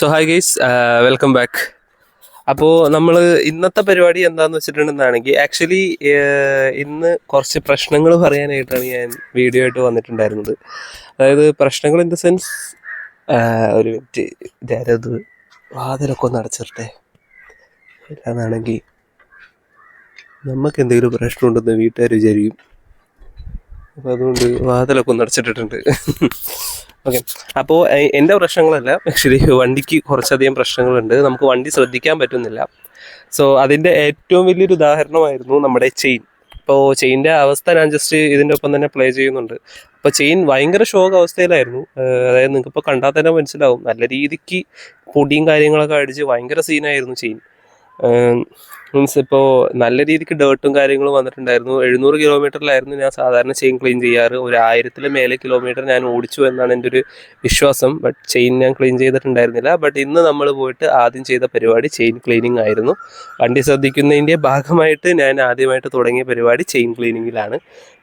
So hi guys welcome back അപ്പോൾ നമ്മൾ ഇന്നത്തെ പരിപാടി എന്താണെന്ന് വെച്ചിട്ടുണ്ടെന്നാണെങ്കിൽ ആക്ച്വലി ഇന്ന് കുറച്ച് പ്രശ്നങ്ങൾ പറയാനായിട്ടാണ് ഞാൻ വീഡിയോ ആയിട്ട് വന്നിട്ടുണ്ടായിരുന്നത്. അതായത് പ്രശ്നങ്ങൾ ഇൻ ദ സെൻസ് ഒരു മിനിറ്റ് ഇതാരത് വാതിലൊക്കെ ഒന്ന് അടച്ചിട്ടെ ഇല്ലാന്നാണെങ്കിൽ നമുക്ക് എന്തെങ്കിലും പ്രശ്നമുണ്ടെന്ന് വീട്ടുകാർ വിചാരിക്കും. അപ്പോൾ അതുകൊണ്ട് വാതിലൊക്കെ ഒന്ന് അടച്ചിട്ടിട്ടുണ്ട്. ഓക്കെ അപ്പോൾ എന്റെ പ്രശ്നങ്ങളല്ല. ആക്ച്വലി വണ്ടിക്ക് കുറച്ചധികം പ്രശ്നങ്ങളുണ്ട്. നമുക്ക് വണ്ടി ശ്രദ്ധിക്കാൻ പറ്റുന്നില്ല. സോ അതിന്റെ ഏറ്റവും വലിയൊരു ഉദാഹരണമായിരുന്നു നമ്മുടെ ചെയിൻ. ഇപ്പോൾ ചെയിന്റെ അവസ്ഥ ഞാൻ ജസ്റ്റ് ഇതിന്റെ ഒപ്പം തന്നെ പ്ലേ ചെയ്യുന്നുണ്ട്. അപ്പോൾ ചെയിൻ ഭയങ്കര ഷോക്ക് അവസ്ഥയിലായിരുന്നു. അതായത് നിങ്ങൾക്ക് ഇപ്പോൾ കണ്ടാൽ തന്നെ മനസ്സിലാവും. നല്ല രീതിക്ക് പൊടിയും കാര്യങ്ങളൊക്കെ അടിച്ച് ഭയങ്കര സീനായിരുന്നു ചെയിൻ. മീൻസ് ഇപ്പോൾ നല്ല രീതിക്ക് ഡേർട്ടും കാര്യങ്ങളും വന്നിട്ടുണ്ടായിരുന്നു. എഴുന്നൂറ് കിലോമീറ്ററിലായിരുന്നു ഞാൻ സാധാരണ ചെയിൻ ക്ലീൻ ചെയ്യാറ്. ഒരു ആയിരത്തിൽ മേലെ കിലോമീറ്റർ ഞാൻ ഓടിച്ചു എന്നാണ് എന്റെ ഒരു വിശ്വാസം. ബട്ട് ചെയിൻ ഞാൻ ക്ലീൻ ചെയ്തിട്ടുണ്ടായിരുന്നില്ല. ബട്ട് ഇന്ന് നമ്മൾ പോയിട്ട് ആദ്യം ചെയ്ത പരിപാടി ചെയിൻ ക്ലീനിങ് ആയിരുന്നു. വണ്ടി ശ്രദ്ധിക്കുന്നതിന്റെ ഭാഗമായിട്ട് ഞാൻ ആദ്യമായിട്ട് തുടങ്ങിയ പരിപാടി ചെയിൻ ക്ലീനിങ്ങിലാണ്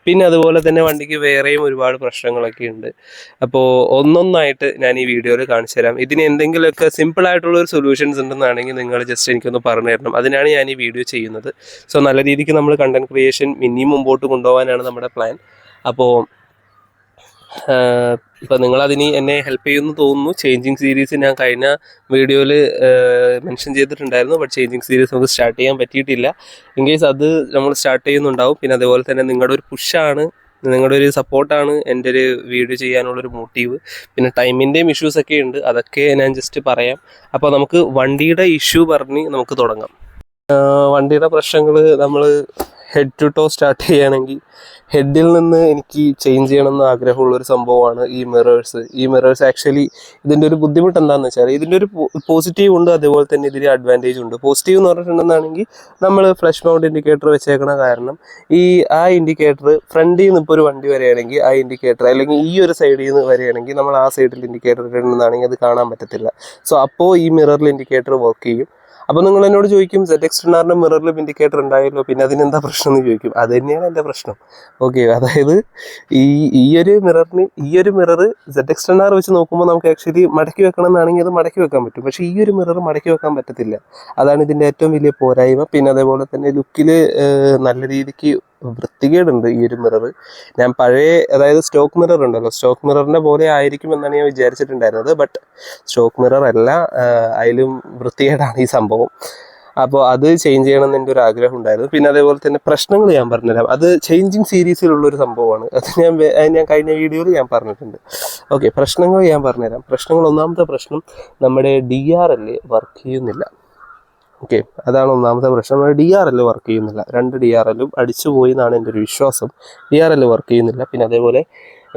പിന്നെ അതുപോലെ തന്നെ വണ്ടിക്ക് വേറെയും ഒരുപാട് പ്രശ്നങ്ങളൊക്കെ ഉണ്ട്. അപ്പോൾ ഒന്നൊന്നായിട്ട് ഞാൻ ഈ വീഡിയോയിൽ കാണിച്ചു തരാം. ഇതിന് എന്തെങ്കിലുമൊക്കെ സിമ്പിൾ ആയിട്ടുള്ള ഒരു സൊല്യൂഷൻസ് ഉണ്ടെന്നാണെങ്കിൽ നിങ്ങൾ ജസ്റ്റ് എനിക്കൊന്ന് പറഞ്ഞു തരണം. അതിനാണ് ഞാൻ ഈ വീഡിയോ ചെയ്യുന്നത്. സോ നല്ല രീതിക്ക് നമ്മൾ കണ്ടന്റ് ക്രിയേഷൻ ഇനിയും മുമ്പോട്ട് കൊണ്ടുപോകാനാണ് നമ്മുടെ പ്ലാൻ അപ്പോൾ ഇപ്പം നിങ്ങൾ അതിന് എന്നെ ഹെൽപ്പ് ചെയ്യുമെന്ന് തോന്നുന്നു. ചേഞ്ചിങ് സീരീസ് ഞാൻ കഴിഞ്ഞ വീഡിയോയിൽ മെൻഷൻ ചെയ്തിട്ടുണ്ടായിരുന്നു. ബട്ട് ചേഞ്ചിങ് സീരീസ് നമുക്ക് സ്റ്റാർട്ട് ചെയ്യാൻ പറ്റിയിട്ടില്ല. ഇൻ കേസ് അത് നമ്മൾ സ്റ്റാർട്ട് ചെയ്യുന്നുണ്ടാവും. പിന്നെ അതുപോലെ തന്നെ നിങ്ങളുടെ ഒരു പുഷാണ് നിങ്ങളുടെ ഒരു സപ്പോർട്ടാണ് എന്റെ ഒരു വീഡിയോ ചെയ്യാനുള്ളൊരു മോട്ടീവ് പിന്നെ ടൈമിന്റെയും ഇഷ്യൂസൊക്കെ ഉണ്ട്. അതൊക്കെ ഞാൻ ജസ്റ്റ് പറയാം. അപ്പോൾ നമുക്ക് വണ്ടിയുടെ ഇഷ്യൂ പറഞ്ഞ് നമുക്ക് തുടങ്ങാം. വണ്ടിയുടെ പ്രശ്നങ്ങൾ നമ്മൾ ഹെഡ് ടു ടോ സ്റ്റാർട്ട് ചെയ്യുകയാണെങ്കിൽ ഹെഡിൽ നിന്ന് എനിക്ക് ചേഞ്ച് ചെയ്യണമെന്ന് ആഗ്രഹമുള്ള ഒരു സംഭവമാണ് ഈ മിറേഴ്സ് ഈ മിറേഴ്സ് ആക്ച്വലി ഇതിന്റെ ഒരു ബുദ്ധിമുട്ട് എന്താണെന്ന് വെച്ചാൽ ഇതിന്റെ ഒരു പോസിറ്റീവ് ഉണ്ട് അതേപോലെ തന്നെ ഇതിന് അഡ്വാന്റേജ് ഉണ്ട്. പോസിറ്റീവ് എന്ന് പറഞ്ഞിട്ടുണ്ടെന്നാണെങ്കിൽ നമ്മൾ ഫ്ലഷ് മൗണ്ട് ഇൻഡിക്കേറ്റർ വെച്ചേക്കണ കാരണം ഈ ആ ഇൻഡിക്കേറ്റർ ഫ്രണ്ടിൽ നിന്ന് ഇപ്പോൾ ഒരു വണ്ടി വരികയാണെങ്കിൽ ആ ഇൻഡിക്കേറ്റർ അല്ലെങ്കിൽ ഈ ഒരു സൈഡിൽ നിന്ന് വരികയാണെങ്കിൽ നമ്മൾ ആ സൈഡിൽ ഇൻഡിക്കേറ്റർ ഇടണമെന്നാണെങ്കിൽ അത് കാണാൻ പറ്റത്തില്ല. സോ അപ്പോൾ ഈ മിററിൽ ഇൻഡിക്കേറ്റർ വർക്ക് ചെയ്യും. അപ്പോൾ നിങ്ങൾ എന്നോട് ചോദിക്കും സെറ്റ് എക്സ്റ്റർണാറിന്റെ മിററിൽ ഇൻഡിക്കേറ്റർ ഉണ്ടായല്ലോ പിന്നെ അതിനെന്താ പ്രശ്നം എന്ന് ചോദിക്കും. അത് തന്നെയാണ് എന്റെ പ്രശ്നം. ഓക്കെ അതായത് ഈ ഈ ഒരു മിററിന് ഈ ഒരു മിറർ സെറ്റ് എക്സ്റ്റർണാർ വെച്ച് നോക്കുമ്പോൾ നമുക്ക് ആക്ച്വലി മടക്കി വെക്കണം എന്നാണെങ്കിൽ അത് മടക്കി വെക്കാൻ പറ്റും. പക്ഷേ ഈ ഒരു മിറർ മടക്കി വെക്കാൻ പറ്റത്തില്ല. അതാണ് ഇതിന്റെ ഏറ്റവും വലിയ പോരായ്മ. പിന്നെ അതേപോലെ തന്നെ ലുക്കിൽ നല്ല രീതിക്ക് വൃത്തികേടുണ്ട് ഈ ഒരു മിറർ ഞാൻ പഴയ അതായത് സ്റ്റോക്ക് മിറർ ഉണ്ടല്ലോ. സ്റ്റോക്ക് മിററിന്റെ പോലെ ആയിരിക്കും എന്നാണ് ഞാൻ വിചാരിച്ചിട്ടുണ്ടായിരുന്നത്. ബട്ട് സ്റ്റോക്ക് മിറർ അല്ല അതിലും വൃത്തികേടാണ് ഈ സംഭവം. അപ്പോൾ അത് ചേഞ്ച് ചെയ്യണം എന്ന് എന്റെ ഒരു ആഗ്രഹം ഉണ്ടായിരുന്നു. പിന്നെ അതേപോലെ തന്നെ പ്രശ്നങ്ങൾ ഞാൻ പറഞ്ഞുതരാം. അത് ചേഞ്ചിങ് സീരീസിലുള്ള ഒരു സംഭവമാണ്. അത് ഞാൻ ഞാൻ കഴിഞ്ഞ വീഡിയോയിൽ ഞാൻ പറഞ്ഞിട്ടുണ്ട്. ഓക്കെ പ്രശ്നങ്ങൾ ഞാൻ പറഞ്ഞുതരാം. പ്രശ്നങ്ങൾ ഒന്നാമത്തെ പ്രശ്നം നമ്മുടെ ഡി ആർ എൽ വർക്ക് ചെയ്യുന്നില്ല. ഓക്കെ അതാണ് ഒന്നാമത്തെ പ്രശ്നം. ഡി ആർ എൽ വർക്ക് ചെയ്യുന്നില്ല. രണ്ട് ഡി ആർ എല്ലും അടിച്ചു പോയി എന്നാണ് എന്റെ ഒരു വിശ്വാസം. ഡി ആർ എൽ വർക്ക് ചെയ്യുന്നില്ല. പിന്നെ അതേപോലെ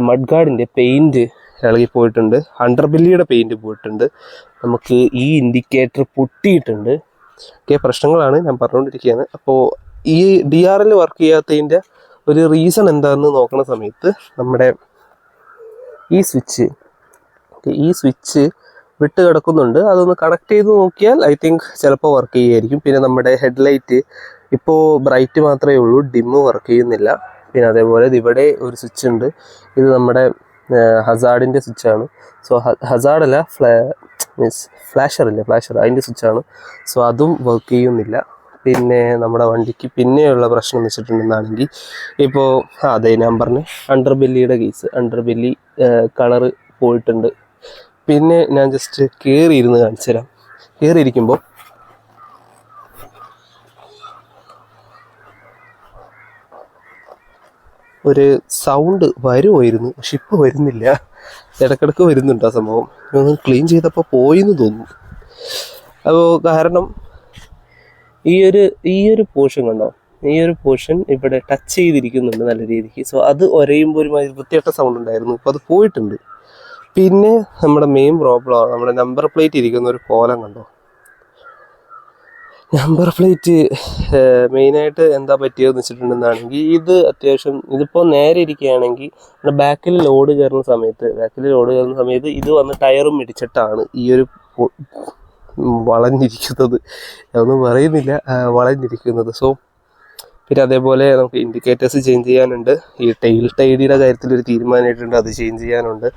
മഡ് ഗാർഡിന്റെ പെയിന്റ് ഇളകിപ്പോയിട്ടുണ്ട് അണ്ടർബില്ലിയുടെ പെയിന്റ് പോയിട്ടുണ്ട്. നമുക്ക് ഈ ഇൻഡിക്കേറ്റർ പൊട്ടിയിട്ടുണ്ട്. ഒക്കെ പ്രശ്നങ്ങളാണ് ഞാൻ പറഞ്ഞുകൊണ്ടിരിക്കുകയാണ്. അപ്പോൾ ഈ ഡി ആർ എൽ വർക്ക് ചെയ്യാത്തതിന്റെ ഒരു റീസൺ എന്താണെന്ന് നോക്കുന്ന സമയത്ത് നമ്മുടെ ഈ സ്വിച്ച് ഈ സ്വിച്ച് വിട്ട് കിടക്കുന്നുണ്ട്. അതൊന്ന് കണക്ട് ചെയ്ത് നോക്കിയാൽ ഐ തിങ്ക് ചിലപ്പോൾ വർക്ക് ചെയ്യുമായിരിക്കും പിന്നെ നമ്മുടെ ഹെഡ്ലൈറ്റ് ഇപ്പോൾ ബ്രൈറ്റ് മാത്രമേ ഉള്ളൂ ഡിമ്മ് വർക്ക് ചെയ്യുന്നില്ല. പിന്നെ അതേപോലെ ഇവിടെ ഒരു സ്വിച്ച് ഉണ്ട്. ഇത് നമ്മുടെ ഹസാർഡിന്റെ സ്വിച്ചാണ് സോ ഹസാർഡല്ല ഫ്ലാ മീൻസ് ഫ്ലാഷർ അല്ലേ ഫ്ലാഷർ അതിന്റെ സ്വിച്ചാണ് സോ അതും വർക്ക് ചെയ്യുന്നില്ല. പിന്നെ നമ്മുടെ വണ്ടിക്ക് പിന്നെയുള്ള പ്രശ്നം എന്ന് വെച്ചിട്ടുണ്ടെന്നാണെങ്കിൽ ഇപ്പോൾ അതേ നമ്പറിന് അണ്ടർ ബെല്ലിയുടെ കേസ് അണ്ടർ ബെല്ലി കളറ് പോയിട്ടുണ്ട്. പിന്നെ ഞാൻ ജസ്റ്റ് കയറി ഇരുന്ന് കാണിച്ചു തരാം. കയറിയിരിക്കുമ്പോൾ ഒരു സൗണ്ട് വരുമായിരുന്നു പക്ഷെ ഇപ്പോൾ വരുന്നില്ല. ഇടക്കിടക്ക് വരുന്നുണ്ട് ആ സംഭവം. ഒന്ന് ക്ലീൻ ചെയ്തപ്പോൾ പോയി എന്ന് തോന്നുന്നു. അപ്പോൾ കാരണം ഈ ഒരു ഈ ഒരു പോർഷൻ കണ്ടോ? ഈ ഒരു പോർഷൻ ഇവിടെ ടച്ച് ചെയ്തിരിക്കുന്നുണ്ട് നല്ല രീതിക്ക്. സോ അത് ഒരയുമ്പോൾ ഒരു മാതിരി വൃത്തിയായിട്ട സൗണ്ട് ഉണ്ടായിരുന്നു. ഇപ്പോൾ അത് പോയിട്ടുണ്ട്. പിന്നെ നമ്മുടെ മെയിൻ പ്രോബ്ലം നമ്മുടെ നമ്പർ പ്ലേറ്റ് ഇരിക്കുന്ന ഒരു കോലം കണ്ടോ? നമ്പർ പ്ലേറ്റ് മെയിനായിട്ട് എന്താ പറ്റിയതെന്ന് വെച്ചിട്ടുണ്ടെന്നാണെങ്കിൽ ഇത് അത്യാവശ്യം ഇതിപ്പോൾ നേരെ ഇരിക്കുകയാണെങ്കിൽ നമ്മുടെ ബാക്കിൽ ലോഡ് കയറുന്ന സമയത്ത് ബാക്കിൽ ലോഡ് കയറുന്ന സമയത്ത് ഇത് വന്ന് ടയറും ഇടിച്ചിട്ടാണ് ഈ ഒരു വളഞ്ഞിരിക്കുന്നത്. ഒന്നും പറയുന്നില്ല വളഞ്ഞിരിക്കുന്നത്. സോ പിന്നെ അതേപോലെ നമുക്ക് ഇൻഡിക്കേറ്റേഴ്സ് ചേഞ്ച് ചെയ്യാനുണ്ട്. ഈ ടെയിൽ ടൈഡിയുടെ കാര്യത്തിൽ ഒരു തീരുമാനമായിട്ടുണ്ട് അത് ചേഞ്ച് ചെയ്യാനുണ്ട്.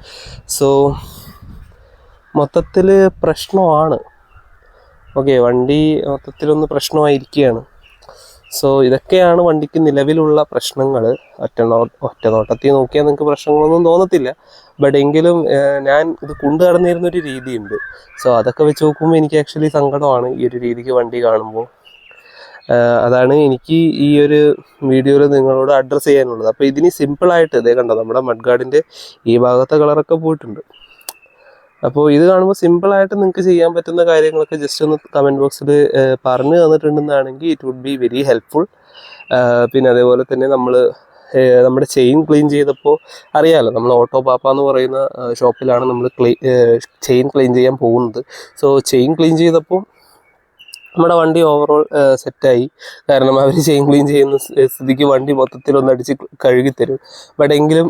സോ മൊത്തത്തിൽ പ്രശ്നമാണ്. ഓക്കെ വണ്ടി മൊത്തത്തിലൊന്ന് പ്രശ്നമായിരിക്കുകയാണ്. സോ ഇതൊക്കെയാണ് വണ്ടിക്ക് നിലവിലുള്ള പ്രശ്നങ്ങൾ ഒറ്റ നോ ഒറ്റ നോട്ടത്തിൽ നോക്കിയാൽ നിങ്ങൾക്ക് പ്രശ്നങ്ങളൊന്നും തോന്നത്തില്ല. ബട്ട് എങ്കിലും ഞാൻ ഇത് കൊണ്ടു കടന്നിരുന്നൊരു രീതിയുണ്ട്. സോ അതൊക്കെ വെച്ച് നോക്കുമ്പോൾ എനിക്ക് ആക്ച്വലി സങ്കടമാണ് ഈ ഒരു രീതിക്ക് വണ്ടി കാണുമ്പോൾ. അതാണ് എനിക്ക് ഈ ഒരു വീഡിയോയിൽ നിങ്ങളോട് അഡ്രസ്സ് ചെയ്യാനുള്ളത്. അപ്പോൾ ഇതിന് സിമ്പിളായിട്ട് ഇതേ കണ്ടോ നമ്മുടെ മഡ് ഗാർഡിന്റെ ഈ ഭാഗത്തെ കളറൊക്കെ പോയിട്ടുണ്ട്. അപ്പോൾ ഇത് കാണുമ്പോൾ സിമ്പിളായിട്ട് നിങ്ങൾക്ക് ചെയ്യാൻ പറ്റുന്ന കാര്യങ്ങളൊക്കെ ജസ്റ്റ് ഒന്ന് കമന്റ് ബോക്സിൽ പറഞ്ഞു തന്നിട്ടുണ്ടെന്നാണെങ്കിൽ it would be very helpful പിന്നെ അതേപോലെ തന്നെ നമ്മൾ നമ്മുടെ ചെയിൻ ക്ലീൻ ചെയ്തപ്പോൾ അറിയാമല്ലോ നമ്മൾ ഓട്ടോ പാപ്പ എന്ന് പറയുന്ന ഷോപ്പിലാണ് നമ്മൾ ക്ലീ ചെയിൻ ക്ലീൻ ചെയ്യാൻ പോകുന്നത്. സോ ചെയിൻ ക്ലീൻ ചെയ്തപ്പോൾ നമ്മുടെ വണ്ടി ഓവറോൾ സെറ്റായി കാരണം അവർ ചെയിൻ ക്ലീൻ ചെയ്യുന്ന സ്ഥിതിക്ക് വണ്ടി മൊത്തത്തിൽ ഒന്ന് അടിച്ച് കഴുകിത്തരും തരും. ബട്ട് എങ്കിലും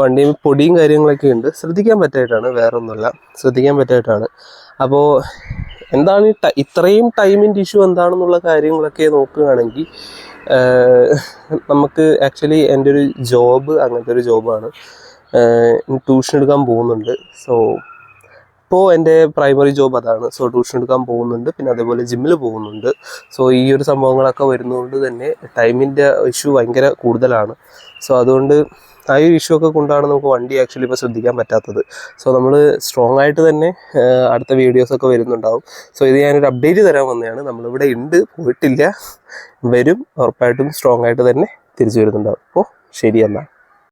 വണ്ടിയിൽ പൊടിയും കാര്യങ്ങളൊക്കെ ഉണ്ട്. ശ്രദ്ധിക്കാൻ പറ്റായിട്ടാണ്. വേറെ ഒന്നുമല്ല ശ്രദ്ധിക്കാൻ പറ്റായിട്ടാണ്. അപ്പോൾ എന്താണ് ഈ ഇത്രയും ടൈമിന്റെ ഇഷ്യൂ എന്താണെന്നുള്ള കാര്യങ്ങളൊക്കെ നോക്കുകയാണെങ്കിൽ നമുക്ക് ആക്ച്വലി എന്റെ ഒരു ജോബ് അങ്ങനത്തെ ഒരു ജോബാണ് ട്യൂഷൻ എടുക്കാൻ പോകുന്നുണ്ട്. സോ ഇപ്പോൾ എന്റെ പ്രൈമറി ജോബ് അതാണ്. സോ ട്യൂഷൻ എടുക്കാൻ പോകുന്നുണ്ട്. പിന്നെ അതേപോലെ ജിമ്മിൽ പോകുന്നുണ്ട്. സോ ഈ ഒരു സംഭവങ്ങളൊക്കെ വരുന്നതുകൊണ്ട് തന്നെ ടൈമിന്റെ ഇഷ്യൂ ഭയങ്കര കൂടുതലാണ്. സോ അതുകൊണ്ട് ആ ഒരു ഇഷ്യൂ ഒക്കെ കൊണ്ടാണ് നമുക്ക് വണ്ടി ആക്ച്വലി ഇപ്പോൾ ശ്രദ്ധിക്കാൻ പറ്റാത്തത്. സോ നമ്മൾ സ്ട്രോങ് ആയിട്ട് തന്നെ അടുത്ത വീഡിയോസൊക്കെ വരുന്നുണ്ടാവും. സോ ഇത് ഞാനൊരു അപ്ഡേറ്റ് തരാൻ വന്നതാണ് നമ്മളിവിടെ ഉണ്ട്. പോയിട്ടില്ല. വരും. ഉറപ്പായിട്ടും സ്ട്രോങ് ആയിട്ട് തന്നെ തിരിച്ചു വരുന്നുണ്ടാവും. അപ്പോൾ ശരി എന്നാൽ